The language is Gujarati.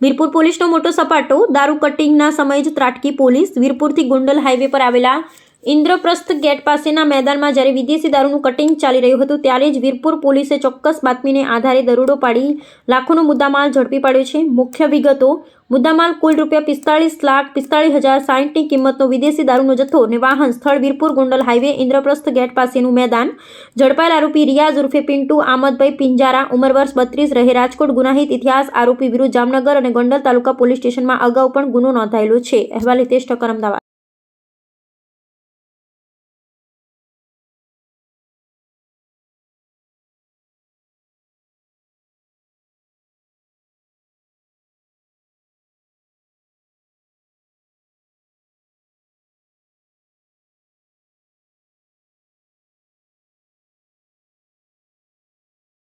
વીરપુર પોલીસનો મોટો સપાટો, દારૂ કટિંગના સમયે જ ત્રાટકી પોલીસ વીરપુરથી ગોંડલ હાઈવે પર આવેલા ઇન્દ્રપ્રસ્થ ગેટ પાસેના મેદાનમાં જ્યારે વિદેશી દારૂનું કટિંગ ચાલી રહ્યું હતું, ત્યારે જ વીરપુર પોલીસે ચોક્કસ બાતમીને આધારે દરોડો પાડી લાખોનો મુદ્દામાલ ઝડપી પાડ્યો છે. મુખ્ય વિગતો, મુદ્દામાલ કુલ રૂપિયા પિસ્તાળીસ લાખ પિસ્તાળીસ હજાર સાહીઠની કિંમતનો વિદેશી દારૂનો જથ્થો અને વાહન સ્થળ વીરપુર ગોંડલ હાઈવે ઇન્દ્રપ્રસ્થ ગેટ પાસેનું મેદાન. ઝડપાયેલ આરોપી રિયાઝ ઉર્ફે પિન્ટુ, આમદભાઈ પિંજારા, ઉંમર વર્ષ બત્રીસ, રહે રાજકોટ ગુનાહિત ઇતિહાસ આરોપી વિરુદ્ધ જામનગર અને ગોંડલ તાલુકા પોલીસ સ્ટેશનમાં અગાઉ પણ ગુનો નોંધાયેલો છે. અહેવાલ હિતેશ ઠક્કર, અમદાવાદ.